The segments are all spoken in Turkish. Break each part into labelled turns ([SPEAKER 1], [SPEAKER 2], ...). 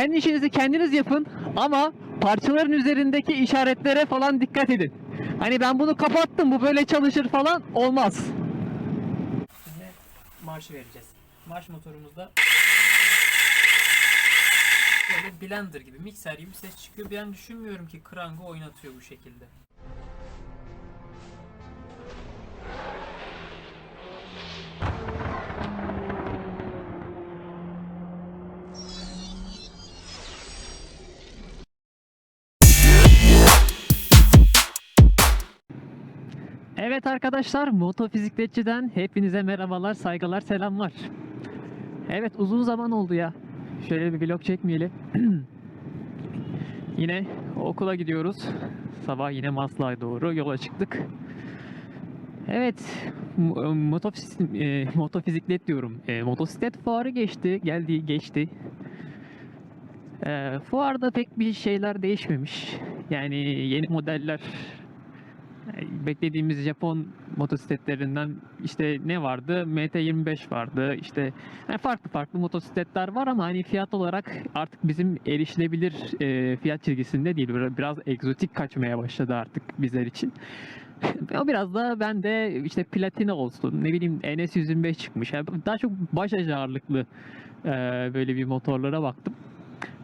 [SPEAKER 1] kendi işinizi kendiniz yapın ama parçaların üzerindeki işaretlere falan dikkat edin. Hani ben bunu kapattım bu böyle çalışır falan olmaz.
[SPEAKER 2] Şimdi marşı vereceğiz. Marş motorumuzda böyle blender gibi, mikser gibi ses çıkıyor. Ben düşünmüyorum ki Krang'ı oynatıyor bu şekilde.
[SPEAKER 1] Evet arkadaşlar, Motofizikletçi'den hepinize merhabalar, saygılar, selamlar. Evet, uzun zaman oldu ya. Şöyle bir vlog çekmeyeli. yine okula gidiyoruz. Sabah yine Maslak'a doğru yola çıktık. Evet, motofis- e, motofiziklet diyorum. E, motosiklet fuarı geçti, geldi, geçti. E, fuarda pek bir şeyler değişmemiş. Yani yeni modeller e, beklediğimiz Japon motosikletlerinden işte ne vardı? MT25 vardı. İşte yani farklı farklı motosikletler var ama hani fiyat olarak artık bizim erişilebilir e, fiyat çizgisinde değil. Biraz egzotik kaçmaya başladı artık bizler için. o biraz da ben de işte Platina olsun, ne bileyim NS125 çıkmış. Yani daha çok baş ağırlıklı e, böyle bir motorlara baktım.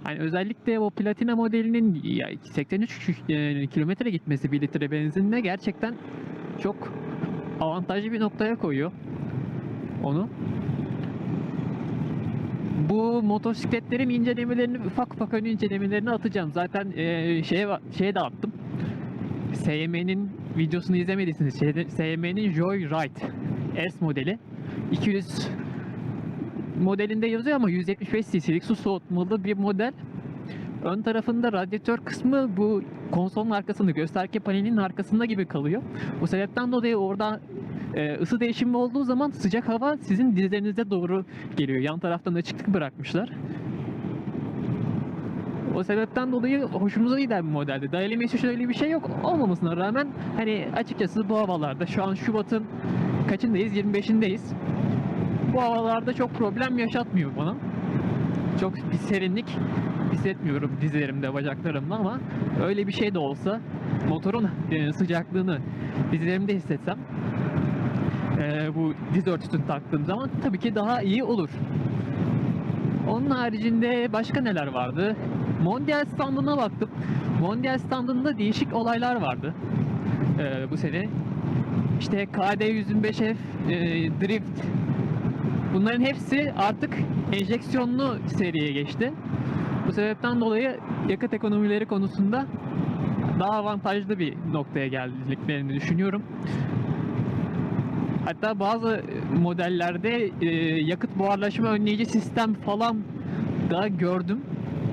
[SPEAKER 1] Hani özellikle o Platina modelinin ya 83 e, kilometre gitmesi 1 litre benzinle gerçekten çok avantajlı bir noktaya koyuyor onu. Bu motosikletlerin incelemelerini ufak ufak ön incelemelerini atacağım. Zaten e, şeye şeye de attım. SYM'nin videosunu izlemediyseniz şeyde- SYM'nin Joyride S modeli 200 modelinde yazıyor ama 175 cc'lik su soğutmalı bir model. Ön tarafında radyatör kısmı bu konsolun arkasında, gösterge panelinin arkasında gibi kalıyor. Bu sebepten dolayı orada e, ısı değişimi olduğu zaman sıcak hava sizin dizlerinize doğru geliyor. Yan taraftan açıklık bırakmışlar. O sebepten dolayı hoşumuza giden bir modeldi. Daily Mesh şöyle bir şey yok olmamasına rağmen hani açıkçası bu havalarda şu an Şubat'ın kaçındayız? 25'indeyiz. Bu havalarda çok problem yaşatmıyor bana. Çok bir serinlik hissetmiyorum dizlerimde, bacaklarımda ama öyle bir şey de olsa motorun e, sıcaklığını dizlerimde hissetsem e, bu diz örtüsünü taktığım zaman tabii ki daha iyi olur. Onun haricinde başka neler vardı? Mondial standına baktım. Mondial standında değişik olaylar vardı e, bu sene. İşte KD125F, e, Drift, Bunların hepsi artık enjeksiyonlu seriye geçti. Bu sebepten dolayı yakıt ekonomileri konusunda daha avantajlı bir noktaya geldiklerini düşünüyorum. Hatta bazı modellerde e, yakıt buharlaşma önleyici sistem falan da gördüm.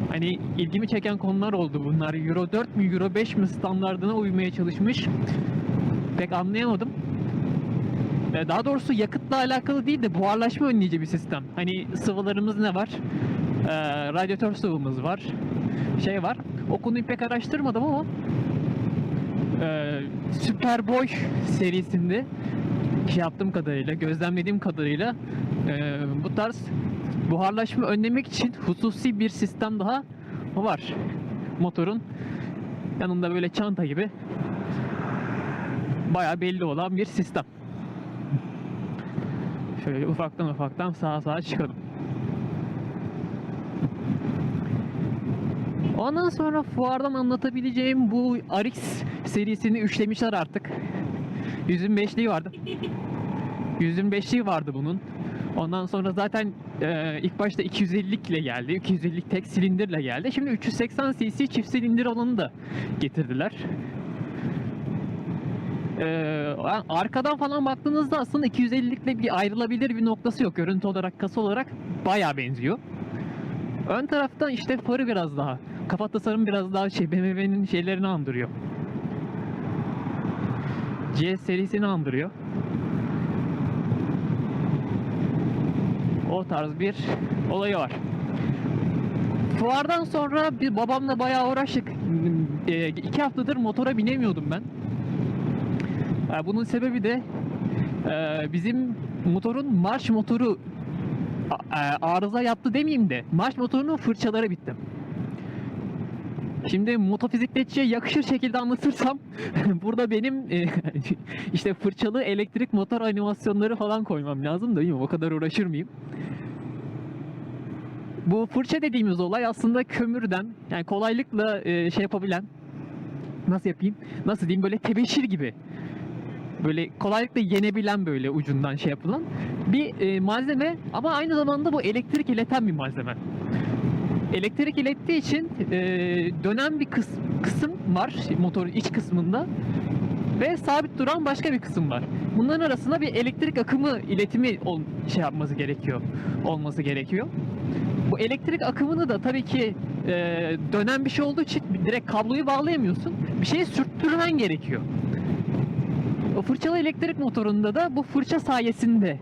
[SPEAKER 1] Hani ilgimi çeken konular oldu bunlar. Euro 4 mü Euro 5 mi standardına uymaya çalışmış. Pek anlayamadım. E, Daha doğrusu yakıtla alakalı değil de buharlaşma önleyici bir sistem. Hani sıvılarımız ne var? Ee, radyatör sıvımız var. Şey var. O konuyu pek araştırmadım ama e, Superboy serisinde şey yaptığım kadarıyla, gözlemlediğim kadarıyla e, bu tarz buharlaşma önlemek için hususi bir sistem daha var. Motorun yanında böyle çanta gibi bayağı belli olan bir sistem. Şöyle ufaktan ufaktan sağa sağa çıkalım. Ondan sonra fuardan anlatabileceğim bu RX serisini üçlemişler artık. 125'liği vardı. 125'liği vardı bunun. Ondan sonra zaten e, ilk başta 250'lik ile geldi. 250'lik tek silindirle geldi. Şimdi 380 cc çift silindir olanı da getirdiler. Ee, arkadan falan baktığınızda aslında 250'likle bir ayrılabilir bir noktası yok. Görüntü olarak, kasa olarak bayağı benziyor. Ön taraftan işte farı biraz daha, kafa tasarım biraz daha şey BMW'nin şeylerini andırıyor. CS serisini andırıyor. O tarz bir olayı var. Fuardan sonra bir babamla bayağı uğraştık. E, iki haftadır motora binemiyordum ben. Bunun sebebi de e, bizim motorun marş motoru e, arıza yaptı demeyeyim de marş motorunun fırçaları bitti. Şimdi motofizikletçiye yakışır şekilde anlatırsam burada benim e, işte fırçalı elektrik motor animasyonları falan koymam lazım da bilmiyorum o kadar uğraşır mıyım? Bu fırça dediğimiz olay aslında kömürden yani kolaylıkla şey yapabilen nasıl yapayım? Nasıl diyeyim böyle tebeşir gibi böyle kolaylıkla yenebilen böyle ucundan şey yapılan bir e, malzeme ama aynı zamanda bu elektrik ileten bir malzeme. Elektrik ilettiği için e, dönen bir kıs- kısım var motorun iç kısmında ve sabit duran başka bir kısım var. Bunların arasında bir elektrik akımı iletimi ol, şey yapması gerekiyor, olması gerekiyor. Bu elektrik akımını da tabii ki e, dönen bir şey olduğu için direkt kabloyu bağlayamıyorsun. Bir şeyi sürttürmen gerekiyor. Fırçalı elektrik motorunda da bu fırça sayesinde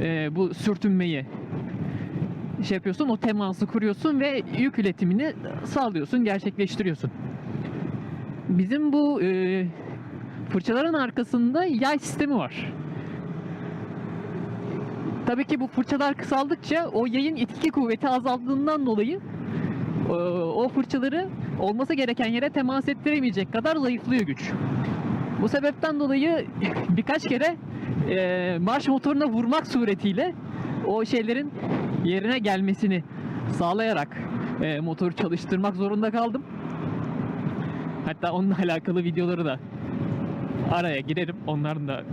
[SPEAKER 1] e, bu sürtünmeyi şey yapıyorsun, o teması kuruyorsun ve yük iletimini sağlıyorsun, gerçekleştiriyorsun. Bizim bu e, fırçaların arkasında yay sistemi var. Tabii ki bu fırçalar kısaldıkça o yayın itki kuvveti azaldığından dolayı e, o fırçaları olması gereken yere temas ettiremeyecek kadar zayıflıyor güç. Bu sebepten dolayı birkaç kere e, marş motoruna vurmak suretiyle o şeylerin yerine gelmesini sağlayarak e, motoru çalıştırmak zorunda kaldım. Hatta onunla alakalı videoları da araya girerim. Onların da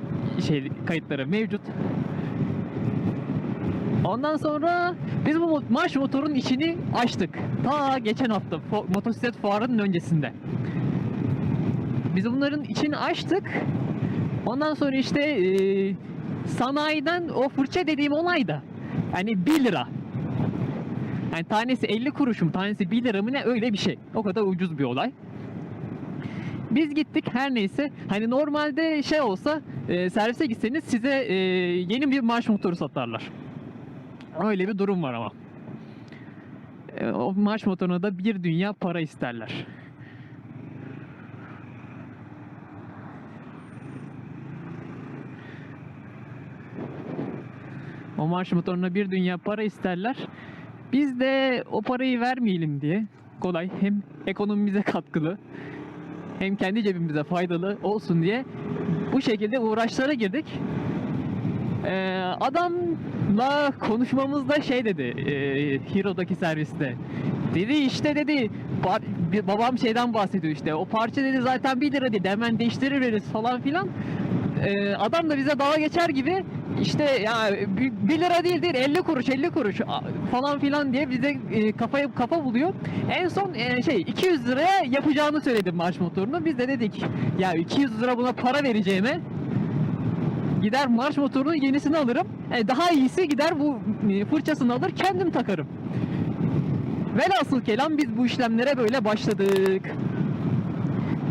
[SPEAKER 1] şey kayıtları mevcut. Ondan sonra biz bu marş motorun içini açtık. Ta geçen hafta motosiklet fuarının öncesinde. Biz bunların içini açtık. Ondan sonra işte e, sanayiden o fırça dediğim olay da yani 1 lira. Yani tanesi 50 kuruşum, tanesi 1 lira mı ne öyle bir şey. O kadar ucuz bir olay. Biz gittik her neyse. Hani normalde şey olsa e, servise gitseniz size e, yeni bir marş motoru satarlar. Öyle bir durum var ama. E, o marş motoruna da bir dünya para isterler. O marş motoruna bir dünya para isterler. Biz de o parayı vermeyelim diye kolay hem ekonomimize katkılı hem kendi cebimize faydalı olsun diye bu şekilde uğraşlara girdik. Ee, adamla konuşmamızda şey dedi e, Hero'daki serviste. Dedi işte dedi babam şeyden bahsediyor işte o parça dedi zaten 1 lira dedi hemen değiştirir veririz falan filan. Ee, adam da bize dalga geçer gibi işte ya 1 lira değil değil 50 kuruş 50 kuruş falan filan diye bize e, kafa buluyor. En son e, şey 200 liraya yapacağını söyledi marş motorunu. Biz de dedik ya 200 lira buna para vereceğime gider marş motorunun yenisini alırım. E, daha iyisi gider bu e, fırçasını alır kendim takarım. Velhasıl kelam biz bu işlemlere böyle başladık.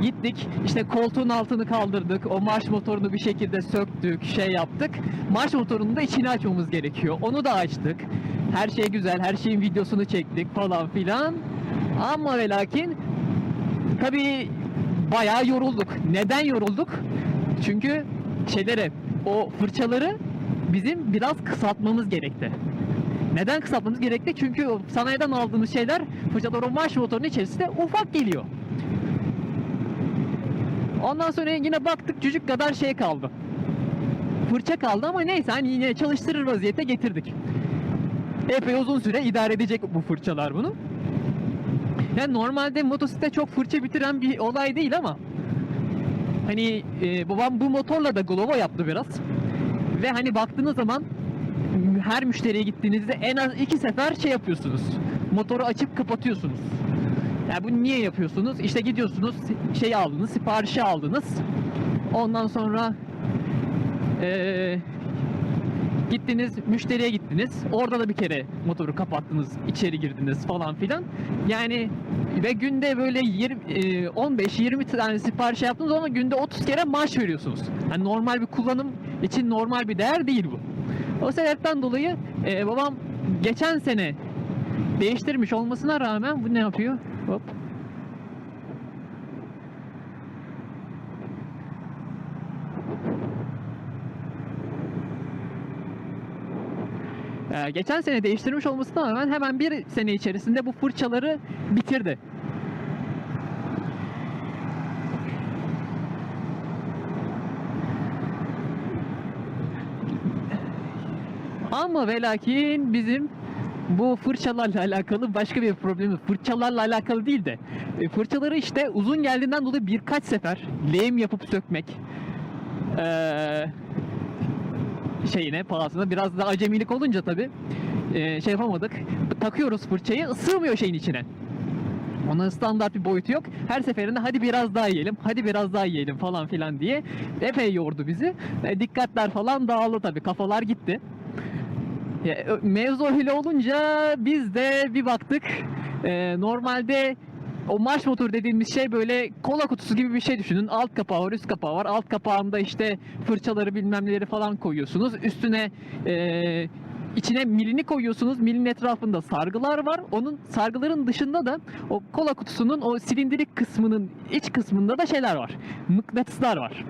[SPEAKER 1] Gittik işte koltuğun altını kaldırdık. O marş motorunu bir şekilde söktük, şey yaptık. Marş motorunu da içini açmamız gerekiyor. Onu da açtık. Her şey güzel, her şeyin videosunu çektik falan filan. Ama ve lakin tabii bayağı yorulduk. Neden yorulduk? Çünkü şeyleri, o fırçaları bizim biraz kısaltmamız gerekti. Neden kısaltmamız gerekti? Çünkü sanayiden aldığımız şeyler fırçalar o marş motorunun içerisinde ufak geliyor. Ondan sonra yine baktık cücük kadar şey kaldı. Fırça kaldı ama neyse hani yine çalıştırır vaziyete getirdik. Epey uzun süre idare edecek bu fırçalar bunu. Yani normalde motosiklette çok fırça bitiren bir olay değil ama hani e, babam bu motorla da Glovo yaptı biraz. Ve hani baktığınız zaman her müşteriye gittiğinizde en az iki sefer şey yapıyorsunuz. Motoru açıp kapatıyorsunuz. Yani bunu niye yapıyorsunuz? İşte gidiyorsunuz şey aldınız, siparişi aldınız. Ondan sonra eee, gittiniz, müşteriye gittiniz. Orada da bir kere motoru kapattınız, içeri girdiniz falan filan. Yani ve günde böyle 20 eee, 15-20 tane sipariş yaptınız ama günde 30 kere maaş veriyorsunuz. Yani normal bir kullanım için normal bir değer değil bu. O sebepten dolayı eee, babam geçen sene değiştirmiş olmasına rağmen bu ne yapıyor? Hop. Ee, geçen sene değiştirmiş olmasına rağmen hemen bir sene içerisinde bu fırçaları bitirdi. Ama ve lakin bizim bu fırçalarla alakalı başka bir problemimiz. Fırçalarla alakalı değil de e, fırçaları işte uzun geldiğinden dolayı birkaç sefer lehim yapıp sökmek ee, şeyine pahasına biraz da acemilik olunca tabi şey yapamadık. Takıyoruz fırçayı sığmıyor şeyin içine. Onun standart bir boyutu yok. Her seferinde hadi biraz daha yiyelim, hadi biraz daha yiyelim falan filan diye epey yordu bizi. E, dikkatler falan dağıldı tabi, kafalar gitti. Ya, Mevzu öyle olunca biz de bir baktık. e, normalde o marş motor dediğimiz şey böyle kola kutusu gibi bir şey düşünün. Alt kapağı var, üst kapağı var. Alt kapağında işte fırçaları bilmem neleri falan koyuyorsunuz. Üstüne e, içine milini koyuyorsunuz. Milin etrafında sargılar var. Onun sargıların dışında da o kola kutusunun o silindirik kısmının iç kısmında da şeyler var. Mıknatıslar var.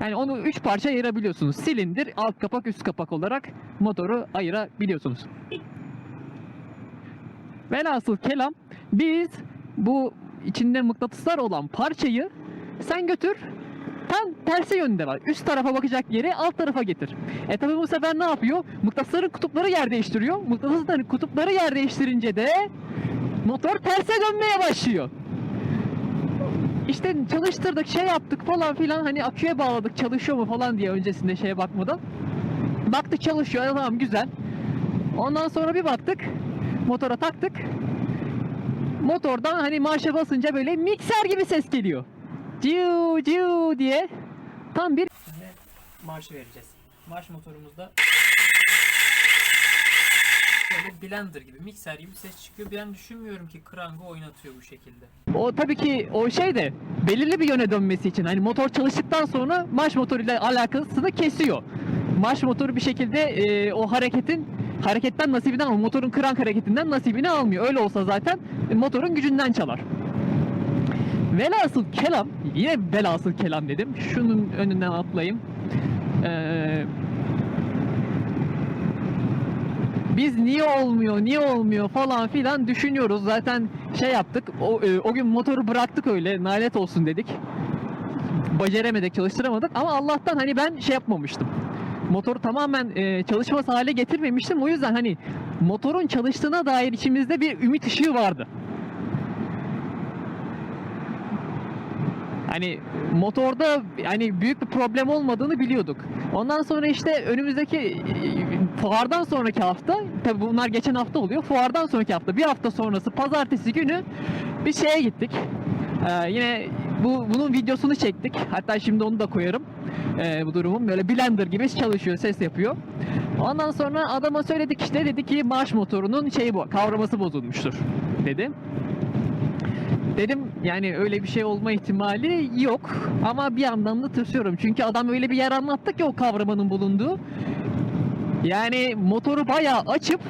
[SPEAKER 1] Yani onu üç parça ayırabiliyorsunuz. Silindir, alt kapak, üst kapak olarak motoru ayırabiliyorsunuz. Velhasıl kelam biz bu içinde mıknatıslar olan parçayı sen götür tam tersi yönde var. Üst tarafa bakacak yere alt tarafa getir. E tabi bu sefer ne yapıyor? Mıknatısların kutupları yer değiştiriyor. Mıknatısların kutupları yer değiştirince de motor terse dönmeye başlıyor. İşte çalıştırdık şey yaptık falan filan hani aküye bağladık çalışıyor mu falan diye öncesinde şeye bakmadan. Baktık çalışıyor tamam güzel. Ondan sonra bir baktık motora taktık. Motordan hani marşa basınca böyle mikser gibi ses geliyor. Ciu ciu diye. Tam bir
[SPEAKER 2] Şimdi vereceğiz. Marş motorumuzda böyle blender gibi, mikser gibi ses çıkıyor. Ben düşünmüyorum ki Krang'ı oynatıyor bu şekilde.
[SPEAKER 1] o tabii ki o şey de belirli bir yöne dönmesi için hani motor çalıştıktan sonra marş motoruyla alakasını kesiyor. Marş motoru bir şekilde e, o hareketin hareketten nasibini almıyor. Motorun krank hareketinden nasibini almıyor. Öyle olsa zaten e, motorun gücünden çalar. Velhasıl kelam, yine velhasıl kelam dedim. Şunun önünden atlayayım. Ee, biz niye olmuyor, niye olmuyor falan filan düşünüyoruz. Zaten şey yaptık, o, e, o gün motoru bıraktık öyle, nalet olsun dedik. Beceremedik, çalıştıramadık ama Allah'tan hani ben şey yapmamıştım. Motoru tamamen e, çalışmaz hale getirmemiştim. O yüzden hani motorun çalıştığına dair içimizde bir ümit ışığı vardı. Hani motorda hani büyük bir problem olmadığını biliyorduk. Ondan sonra işte önümüzdeki e, fuardan sonraki hafta, tabi bunlar geçen hafta oluyor. Fuardan sonraki hafta, bir hafta sonrası pazartesi günü bir şeye gittik. Ee, yine bu bunun videosunu çektik. Hatta şimdi onu da koyarım. Ee, bu durumun böyle blender gibi çalışıyor, ses yapıyor. Ondan sonra adama söyledik işte dedi ki marş motorunun şeyi bu, kavraması bozulmuştur dedi. Dedim yani öyle bir şey olma ihtimali yok ama bir yandan da tırsıyorum çünkü adam öyle bir yer anlattı ki o kavramanın bulunduğu. Yani motoru bayağı açıp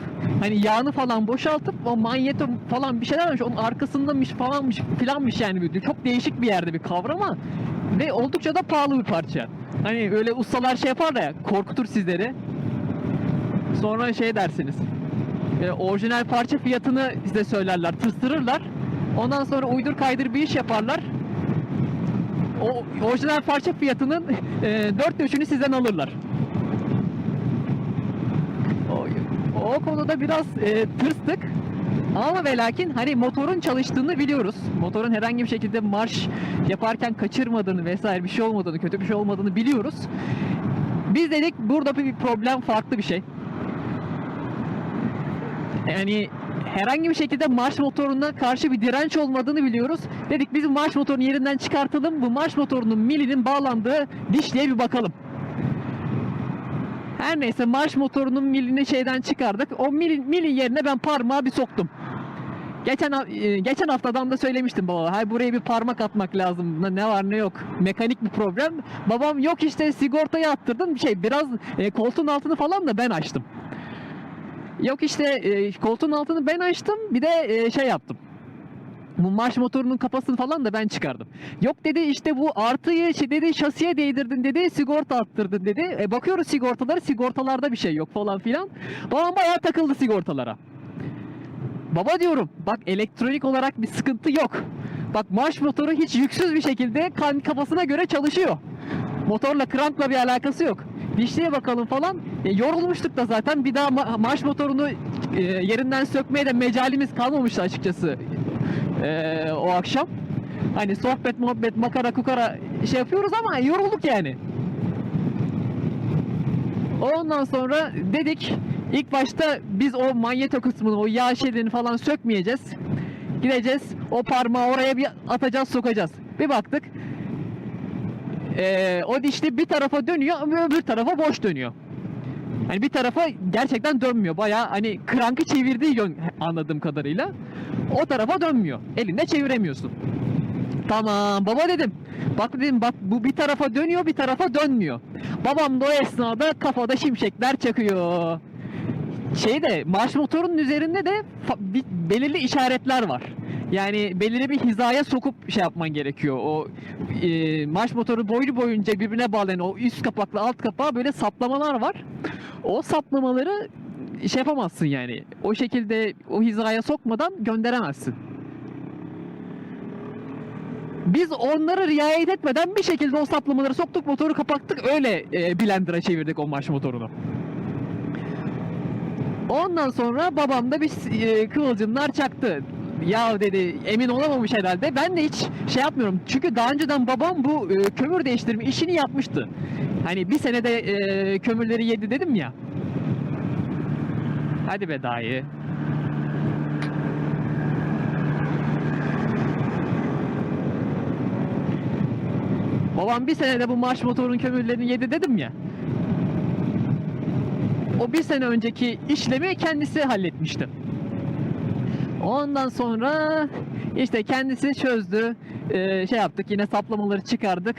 [SPEAKER 1] hani yağını falan boşaltıp o manyeto falan bir şeyler varmış onun arkasındamış falanmış filanmış yani bir- çok değişik bir yerde bir kavrama ve oldukça da pahalı bir parça. Hani öyle ustalar şey yapar da ya korkutur sizleri. Sonra şey dersiniz. E, orijinal parça fiyatını size söylerler, tırstırırlar. Ondan sonra uydur kaydır bir iş yaparlar. O orijinal parça fiyatının e, dörtte üçünü sizden alırlar. O, o konuda biraz e, tırstık. Ama ve lakin hani motorun çalıştığını biliyoruz. Motorun herhangi bir şekilde marş yaparken kaçırmadığını vesaire bir şey olmadığını, kötü bir şey olmadığını biliyoruz. Biz dedik burada bir problem farklı bir şey. Yani herhangi bir şekilde marş motoruna karşı bir direnç olmadığını biliyoruz. Dedik biz marş motorunu yerinden çıkartalım. Bu marş motorunun milinin bağlandığı dişliğe bir bakalım. Her neyse marş motorunun milini şeyden çıkardık. O milin, milin yerine ben parmağı bir soktum. Geçen e, geçen haftadan da söylemiştim baba. Hay buraya bir parmak atmak lazım. Ne- var ne yok. Mekanik bir problem. Babam yok işte sigortayı attırdın. Bir şey biraz e, koltuğun altını falan da ben açtım. Yok işte e, koltuğun altını ben açtım. Bir de e, şey yaptım. Bu marş motorunun kafasını falan da ben çıkardım. Yok dedi işte bu artıyı şey dedi şasiye değdirdin dedi sigorta attırdın dedi. E bakıyoruz sigortaları sigortalarda bir şey yok falan filan. Babam bayağı takıldı sigortalara. Baba diyorum bak elektronik olarak bir sıkıntı yok. Bak marş motoru hiç yüksüz bir şekilde kafasına göre çalışıyor. Motorla krankla bir alakası yok. Dişliye bakalım falan. E, yorulmuştuk da zaten bir daha ma- marş motorunu e, yerinden sökmeye de mecalimiz kalmamıştı açıkçası e, o akşam. Hani sohbet muhabbet makara kukara şey yapıyoruz ama yorulduk yani. Ondan sonra dedik ilk başta biz o manyeto kısmını o yağ şeylerini falan sökmeyeceğiz. Gideceğiz o parmağı oraya bir atacağız sokacağız. Bir baktık eee, o dişli bir tarafa dönüyor ama öbür tarafa boş dönüyor. Hani bir tarafa gerçekten dönmüyor. Baya hani krankı çevirdiği yön anladığım kadarıyla. O tarafa dönmüyor. Elinde çeviremiyorsun. Tamam baba dedim. Bak dedim bak bu bir tarafa dönüyor bir tarafa dönmüyor. Babam da o esnada kafada şimşekler çakıyor. Şeyde marş motorunun üzerinde de belirli işaretler var. Yani belirli bir hizaya sokup şey yapman gerekiyor. O e, marş motoru boylu boyunca birbirine bağlayan o üst kapakla alt kapağa böyle saplamalar var. O saplamaları şey yapamazsın yani. O şekilde o hizaya sokmadan gönderemezsin. Biz onları riayet etmeden bir şekilde o saplamaları soktuk, motoru kapattık, öyle e, blender'a çevirdik o marş motorunu. Ondan sonra babam da bir e, kıvılcımlar çaktı. Ya dedi emin olamamış herhalde. Ben de hiç şey yapmıyorum. Çünkü daha önceden babam bu e, kömür değiştirme işini yapmıştı. Hani bir senede e, kömürleri yedi dedim ya. Hadi be dayı. Babam bir senede bu marş motorun kömürlerini yedi dedim ya. O bir sene önceki işlemi kendisi halletmişti. Ondan sonra işte kendisi çözdü. Ee, şey yaptık yine saplamaları çıkardık.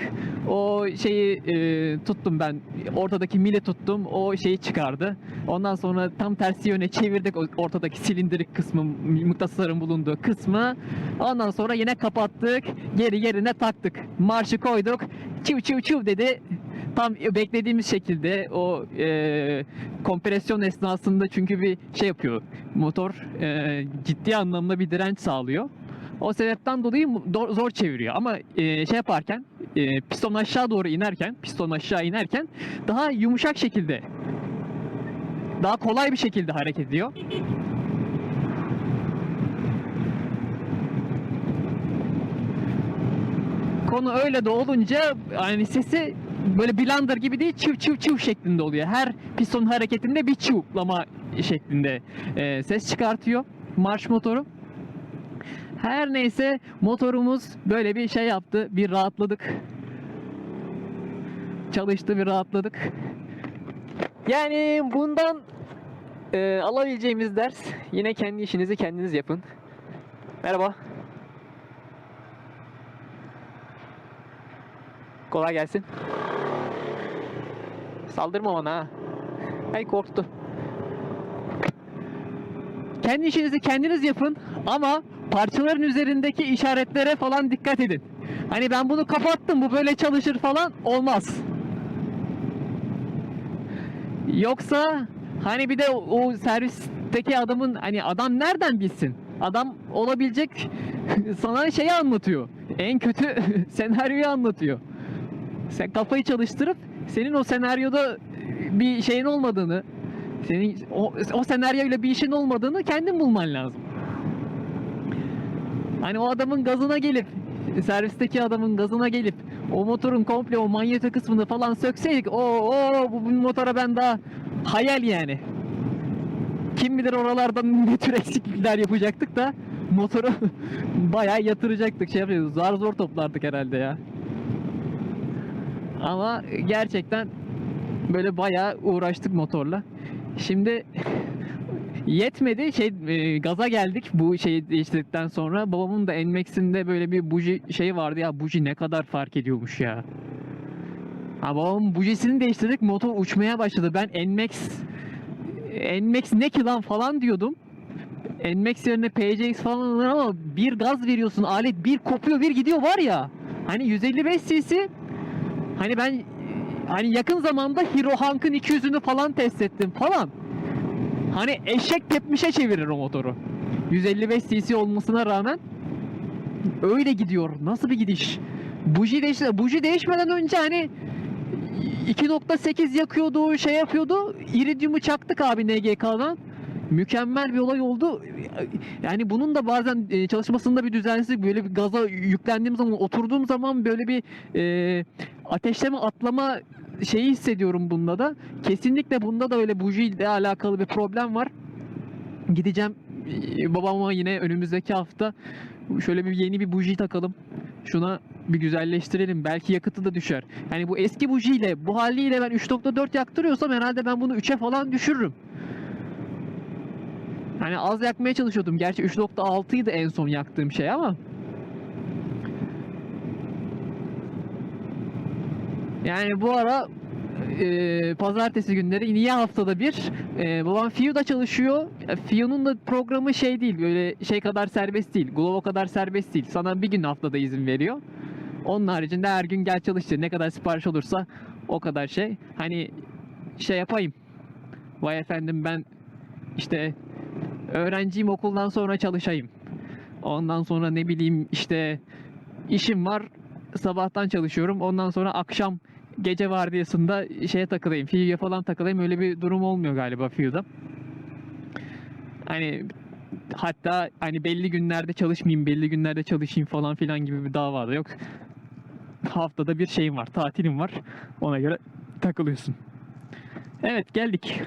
[SPEAKER 1] O şeyi e, tuttum ben. Ortadaki mili tuttum. O şeyi çıkardı. Ondan sonra tam tersi yöne çevirdik ortadaki silindirik kısmı, mıknatısların bulunduğu kısmı. Ondan sonra yine kapattık. Geri yerine taktık. Marşı koyduk. Çiv çiv çiv dedi. Tam beklediğimiz şekilde o e, kompresyon esnasında çünkü bir şey yapıyor. Motor e, ciddi anlamda bir direnç sağlıyor. O sebepten dolayı zor çeviriyor ama e, şey yaparken e, piston aşağı doğru inerken piston aşağı inerken daha yumuşak şekilde daha kolay bir şekilde hareket ediyor. Konu öyle de olunca yani sesi böyle blender gibi değil çıv çıv çıv şeklinde oluyor. Her piston hareketinde bir çıvlama şeklinde e, ses çıkartıyor marş motoru. Her neyse motorumuz böyle bir şey yaptı. Bir rahatladık. Çalıştı bir rahatladık. Yani bundan e, alabileceğimiz ders yine kendi işinizi kendiniz yapın. Merhaba. Kolay gelsin. Saldırma bana ha. Ay korktu. Kendi işinizi kendiniz yapın ama parçaların üzerindeki işaretlere falan dikkat edin. Hani ben bunu kapattım bu böyle çalışır falan olmaz. Yoksa hani bir de o, o servisteki adamın hani adam nereden bilsin? Adam olabilecek sana şeyi anlatıyor. En kötü senaryoyu anlatıyor. Sen kafayı çalıştırıp senin o senaryoda bir şeyin olmadığını, senin o, o senaryoyla bir işin olmadığını kendin bulman lazım. Hani o adamın gazına gelip servisteki adamın gazına gelip o motorun komple o manyeto kısmını falan sökseydik o o bu, bu motora ben daha hayal yani. Kim bilir oralardan ne tür eksiklikler yapacaktık da motoru bayağı yatıracaktık şey yapıyorduk zar zor toplardık herhalde ya. Ama gerçekten böyle bayağı uğraştık motorla. Şimdi yetmedi şey e, gaza geldik bu şeyi değiştirdikten sonra babamın da Nmax'inde böyle bir buji şey vardı ya buji ne kadar fark ediyormuş ya. Ha babamın bujisini değiştirdik motor uçmaya başladı. Ben Nmax Nmax ne ki lan falan diyordum. NMAX yerine PCX falan alınır ama bir gaz veriyorsun alet bir kopuyor bir gidiyor var ya. Hani 155 cc hani ben hani yakın zamanda Hero Hank'ın 200'ünü falan test ettim falan. Hani eşek tepmişe çevirir o motoru. 155 cc olmasına rağmen öyle gidiyor. Nasıl bir gidiş? Buji değişti. Buji değişmeden önce hani 2.8 yakıyordu, şey yapıyordu. Iridium'u çaktık abi NGK'dan. Mükemmel bir olay oldu. Yani bunun da bazen e, çalışmasında bir düzensizlik böyle bir gaza yüklendiğim zaman oturduğum zaman böyle bir e, ateşleme atlama şeyi hissediyorum bunda da. Kesinlikle bunda da öyle buji ile alakalı bir problem var. Gideceğim e, babama yine önümüzdeki hafta şöyle bir yeni bir buji takalım. Şuna bir güzelleştirelim. Belki yakıtı da düşer. Yani bu eski bujiyle bu haliyle ben 3.4 yaktırıyorsam herhalde ben bunu 3'e falan düşürürüm. Hani az yakmaya çalışıyordum. Gerçi 3.6 idi en son yaktığım şey ama. Yani bu ara e, pazartesi günleri niye haftada bir e, babam FIU'da çalışıyor. FIU'nun da programı şey değil böyle şey kadar serbest değil. Glovo kadar serbest değil. Sana bir gün haftada izin veriyor. Onun haricinde her gün gel çalış diyor. Ne kadar sipariş olursa o kadar şey. Hani şey yapayım. Vay efendim ben işte öğrenciyim okuldan sonra çalışayım. Ondan sonra ne bileyim işte işim var sabahtan çalışıyorum. Ondan sonra akşam gece vardiyasında şeye takılayım. FIU'ya falan takılayım. Öyle bir durum olmuyor galiba FIU'da. Hani hatta hani belli günlerde çalışmayayım, belli günlerde çalışayım falan filan gibi bir dava da yok. Haftada bir şeyim var, tatilim var. Ona göre takılıyorsun. Evet geldik.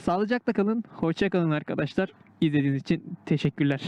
[SPEAKER 1] Sağlıcakla kalın, hoşça kalın arkadaşlar. İzlediğiniz için teşekkürler.